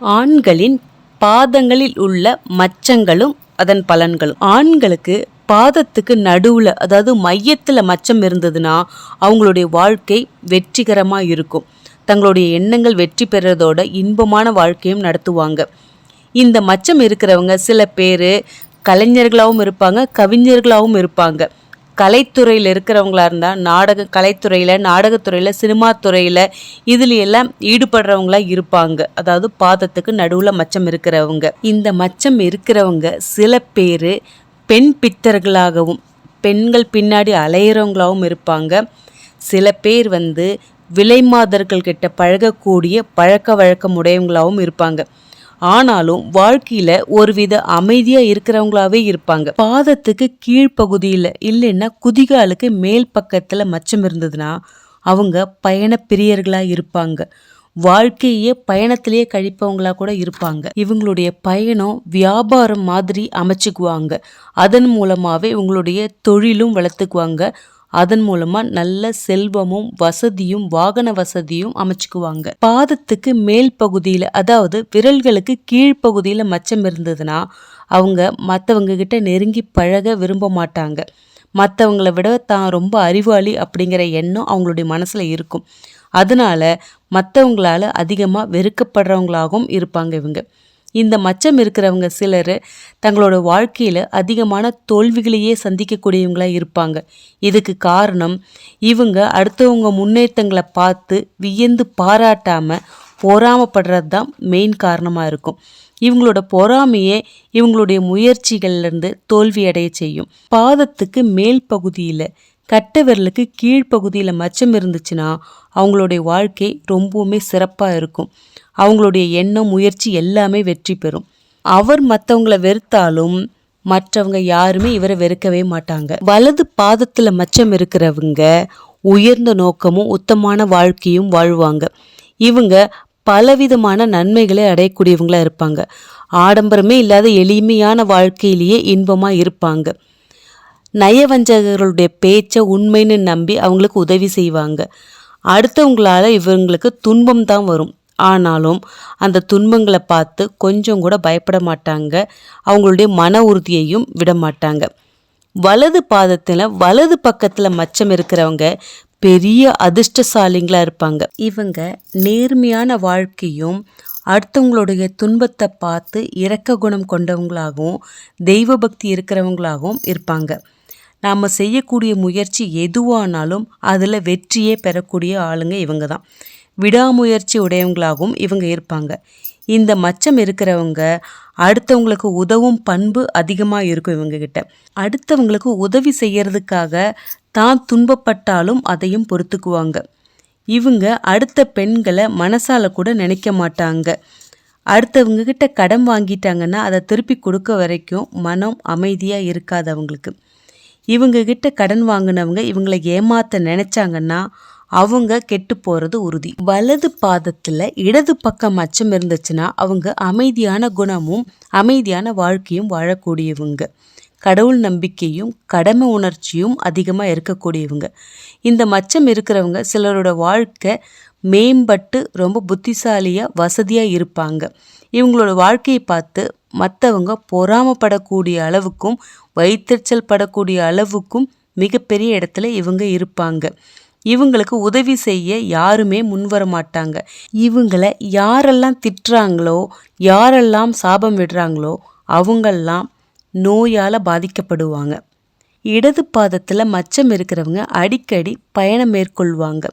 ஆண்களின் பாதங்களில் உள்ள மச்சங்களும் அதன் பலன்களும். ஆண்களுக்கு பாதத்துக்கு நடுவில் அதாவது மையத்தில் மச்சம் இருந்ததுன்னா அவங்களுடைய வாழ்க்கை வெற்றிகரமாக இருக்கும். தங்களுடைய எண்ணங்கள் வெற்றி பெறதோட இன்பமான வாழ்க்கையும் நடத்துவாங்க. இந்த மச்சம் இருக்கிறவங்க சில பேர் கலைஞர்களாகவும் இருப்பாங்க கவிஞர்களாகவும் இருப்பாங்க. கலைத்துறையில் இருக்கிறவங்களா இருந்தால் நாடக கலைத்துறையில் நாடகத்துறையில் சினிமா துறையில் இதில் எல்லாம் ஈடுபடுறவங்களா இருப்பாங்க. அதாவது பாதத்துக்கு நடுவில் மச்சம் இருக்கிறவங்க. இந்த மச்சம் இருக்கிறவங்க சில பேர் பெண் பித்தர்களாகவும் பெண்கள் பின்னாடி அலையிறவங்களாகவும் இருப்பாங்க. சில பேர் வந்து விலைமாதர்கள் கிட்ட பழகக்கூடிய பழக்க வழக்கம் உடையவங்களாகவும் இருப்பாங்க. ஆனாலும் வாழ்க்கையில ஒருவித அமைதியா இருக்கிறவங்களாவே இருப்பாங்க. பாதத்துக்கு கீழ்ப்பகுதியில் இல்லைன்னா குதிகாலுக்கு மேல் பக்கத்துல மச்சம் இருந்ததுன்னா அவங்க பயண இருப்பாங்க. வாழ்க்கையே பயணத்திலேயே கழிப்பவங்களா கூட இருப்பாங்க. இவங்களுடைய பயணம் வியாபாரம் மாதிரி அமைச்சுக்குவாங்க. அதன் மூலமாவே இவங்களுடைய தொழிலும் வளர்த்துக்குவாங்க. அதன் மூலமா நல்ல செல்வமும் வசதியும் வாகன வசதியும் அமைச்சுக்குவாங்க. பாதத்துக்கு மேல் பகுதியில் அதாவது விரல்களுக்கு கீழ்ப்பகுதியில் மச்சம் இருந்ததுன்னா அவங்க மற்றவங்க கிட்ட நெருங்கி பழக விரும்ப மாட்டாங்க. மற்றவங்கள விட தான் ரொம்ப அறிவாளி அப்படிங்கிற எண்ணம் அவங்களுடைய மனசில் இருக்கும். அதனால மற்றவங்களால அதிகமாக வெறுக்கப்படுறவங்களாகவும் இருப்பாங்க இவங்க. இந்த மச்சம் இருக்கிறவங்க சிலர் தங்களோட வாழ்க்கையில் அதிகமான தோல்விகளையே சந்திக்கக்கூடியவங்களாக இருப்பாங்க. இதுக்கு காரணம் இவங்க அடுத்தவங்க முன்னேற்றங்களை பார்த்து வியந்து பாராட்டாமல் பொறாமப்படுறது தான் மெயின் காரணமாக இருக்கும். இவங்களோட பொறாமையே இவங்களுடைய முயற்சிகள்லேருந்து தோல்வி அடைய செய்யும். பாதத்துக்கு மேல் பகுதியில் கட்டை விரலுக்கு கீழ்ப்பகுதியில் மச்சம் இருந்துச்சுன்னா அவங்களுடைய வாழ்க்கை ரொம்பவுமே சிறப்பாக இருக்கும். அவங்களுடைய எண்ணம் முயற்சி எல்லாமே வெற்றி பெறும். அவர் மற்றவங்கள வெறுத்தாலும் மற்றவங்க யாருமே இவரை வெறுக்கவே மாட்டாங்க. வலது பாதத்தில் மச்சம் இருக்கிறவங்க உயர்ந்த நோக்கமும் உத்தமான வாழ்க்கையும் வாழ்வாங்க. இவங்க பலவிதமான நன்மைகளை அடையக்கூடியவங்களாக இருப்பாங்க. ஆடம்பரமே இல்லாத எளிமையான வாழ்க்கையிலேயே இன்பமாக இருப்பாங்க. நயவஞ்சகர்களுடைய பேச்சை உண்மைன்னு நம்பி அவங்களுக்கு உதவி செய்வாங்க. அடுத்தவங்களால இவங்களுக்கு துன்பம் தான் வரும். ஆனாலும் அந்த துன்பங்களை பார்த்து கொஞ்சம் கூட பயப்பட மாட்டாங்க. அவங்களுடைய மன உறுதியையும் விட மாட்டாங்க. வலது பாதத்தில் வலது பக்கத்தில் மச்சம் இருக்கிறவங்க பெரிய அதிர்ஷ்டசாலிங்களா இருப்பாங்க. இவங்க நேர்மையான வாழ்க்கையும் அடுத்தவங்களுடைய துன்பத்தை பார்த்து இரக்க குணம் கொண்டவங்களாகவும் தெய்வ பக்தி இருக்கிறவங்களாகவும் இருப்பாங்க. நாம் செய்யக்கூடிய முயற்சி எதுவானாலும் அதில் வெற்றியே பெறக்கூடிய ஆளுங்க இவங்க தான் விடாமுயற்சி உடையவங்களாகவும் இவங்க இருப்பாங்க. இந்த மச்சம் இருக்கிறவங்க அடுத்தவங்களுக்கு உதவும் பண்பு அதிகமாக இருக்கும் இவங்ககிட்ட. அடுத்தவங்களுக்கு உதவி செய்யறதுக்காக தான் துன்பப்பட்டாலும் அதையும் பொறுத்துக்குவாங்க. இவங்க அடுத்த பெண்களை மனசால கூட நினைக்க மாட்டாங்க. அடுத்தவங்க கிட்ட கடன் வாங்கிட்டாங்கன்னா அதை திருப்பி கொடுக்க வரைக்கும் மனம் அமைதியாக இருக்காது அவங்களுக்கு. இவங்க கிட்ட கடன் வாங்கினவங்க இவங்களை ஏமாத்த நினைச்சாங்கன்னா அவங்க கெட்டு போறது உறுதி. வலது பாதத்துல இடது பக்கம் மச்சம் இருந்துச்சுன்னா அவங்க அமைதியான குணமும் அமைதியான வாழ்க்கையும் வாழக்கூடியவங்க. கடவுள் நம்பிக்கையும் கடமை உணர்ச்சியும் அதிகமாக இருக்கக்கூடியவங்க. இந்த மச்சம் இருக்கிறவங்க சிலரோட வாழ்க்கை மேம்பட்டு ரொம்ப புத்திசாலியாக வசதியாக இருப்பாங்க. இவங்களோட வாழ்க்கையை பார்த்து மற்றவங்க பொறாமப்படக்கூடிய அளவுக்கும் வயிற்றுச்சல் படக்கூடிய அளவுக்கும் மிகப்பெரிய இடத்துல இவங்க இருப்பாங்க. இவங்களுக்கு உதவி செய்ய யாருமே முன்வர மாட்டாங்க. இவங்களை யாரெல்லாம் திட்டுறாங்களோ யாரெல்லாம் சாபம் விடுறாங்களோ அவங்கெல்லாம் நோயால் பாதிக்கப்படுவாங்க. இடது பாதத்தில் மச்சம் இருக்கிறவங்க அடிக்கடி பயணம் மேற்கொள்வாங்க.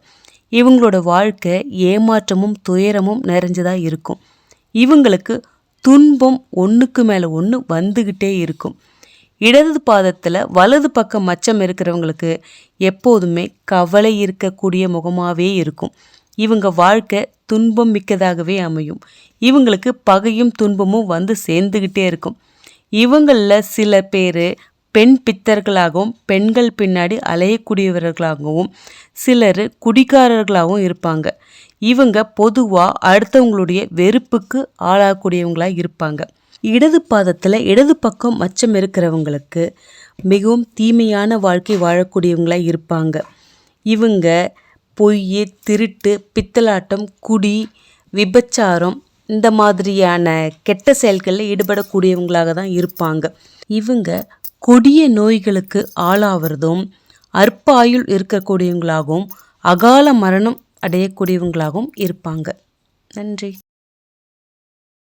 இவங்களோட வாழ்க்கை ஏமாற்றமும் துயரமும் நிறைஞ்சதாக இருக்கும். இவங்களுக்கு துன்பம் ஒன்றுக்கு மேலே ஒன்று வந்துக்கிட்டே இருக்கும். இடது பாதத்தில் வலது பக்கம் மச்சம் இருக்கிறவங்களுக்கு எப்போதுமே கவலை இருக்கக்கூடிய முகமாகவே இருக்கும். இவங்க வாழ்க்கை துன்பம் மிக்கதாகவே அமையும். இவங்களுக்கு பகையும் துன்பமும் வந்து சேர்ந்துக்கிட்டே இருக்கும். இவங்களில் சில பேர் பெண் பித்தர்களாகவும் பெண்கள் பின்னாடி அலையக்கூடியவர்களாகவும் சிலர் குடிகாரர்களாகவும் இருப்பாங்க. இவங்க பொதுவாக அடுத்தவங்களுடைய வெறுப்புக்கு ஆளாகக்கூடியவங்களாக இருப்பாங்க. இடது பாதத்தில் இடது பக்கம் மச்சம் இருக்கிறவங்களுக்கு மிகவும் தீமையான வாழ்க்கை வாழக்கூடியவங்களாக இருப்பாங்க. இவங்க பொய் திருட்டு பித்தலாட்டம் குடி விபச்சாரம் இந்த மாதிரியான கெட்ட செயல்களில் ஈடுபடக்கூடியவங்களாக தான் இருப்பாங்க. இவங்க கொடிய நோய்களுக்கு ஆளாகிறதும் அற்பாயுள் இருக்கக்கூடியவங்களாகவும் அகால மரணம் அடையக்கூடியவங்களாகவும் இருப்பாங்க. நன்றி.